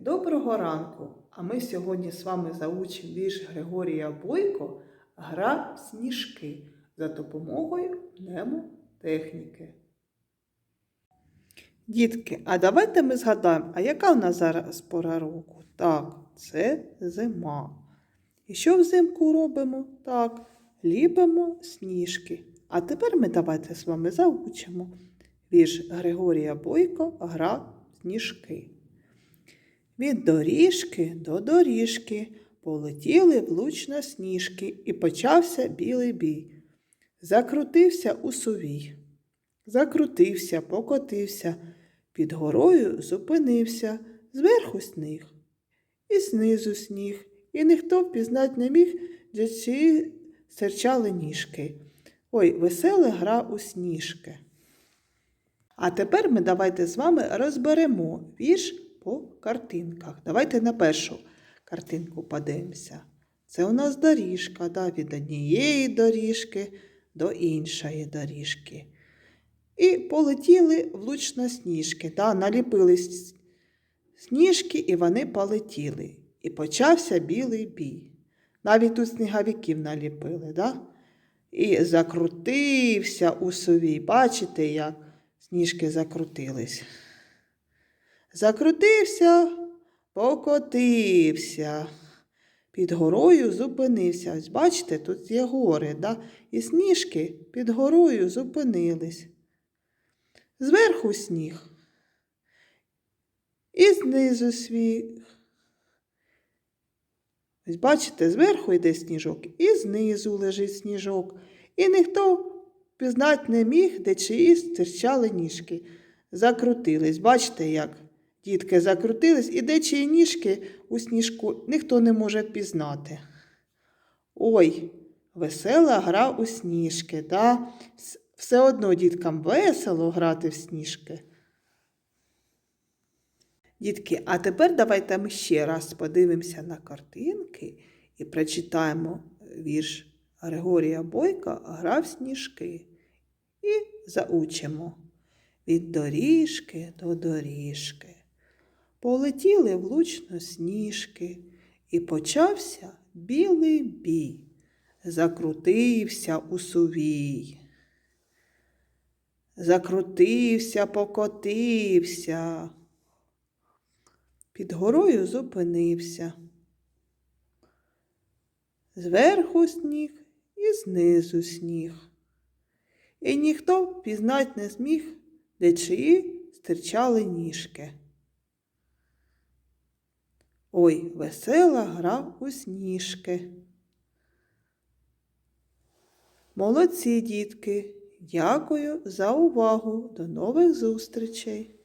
Доброго ранку! А ми сьогодні з вами заучимо вірш Григорія Бойко Гра в сніжки за допомогою мнемотехніки. Дітки, а давайте ми згадаємо, а яка в нас зараз пора року? Так, це зима. І що взимку робимо? Так, ліпимо сніжки. А тепер ми давайте з вами заучимо вірш Григорія Бойко Гра в сніжки. Від доріжки до доріжки полетіли влучно сніжки, і почався білий бій. Закрутився у сувій. Закрутився, покотився, під горою зупинився, зверху сніг, і знизу сніг, і ніхто впізнать не міг, де ці серчали ніжки. Ой, весела гра у сніжки. А тепер ми давайте з вами розберемо вірш по картинках. Давайте на першу картинку подивимося. Це у нас доріжка, да, від однієї доріжки до іншої доріжки. І полетіли влучно сніжки, да, наліпили сніжки, і вони полетіли. І почався білий бій. Навіть тут сніговиків наліпили, да? І закрутився у сові. Бачите, як сніжки закрутились. Закрутився, покотився. Під горою зупинився. Ось бачите, тут є гори, да? і сніжки під горою зупинились. Зверху сніг. І знизу сніг. Ось бачите, зверху йде сніжок, і знизу лежить сніжок. І ніхто пізнать не міг, де чиїсь стирчали ніжки. Закрутились. Бачите, як дітки закрутились, і де чиї ніжки у сніжку ніхто не може пізнати. Ой, весела гра у сніжки. Да? Все одно діткам весело грати в сніжки. Дітки, а тепер давайте ми ще раз подивимося на картинки і прочитаємо вірш Григорія Бойка Гра в сніжки. І заучимо від доріжки до доріжки. Полетіли влучно сніжки, і почався білий бій. Закрутився у сувій. Закрутився, покотився. Під горою зупинився. Зверху сніг і знизу сніг. І ніхто пізнать не зміг, де чиї стирчали ніжки. Ой, весела гра у сніжки. Молодці, дітки! Дякую за увагу. До нових зустрічей!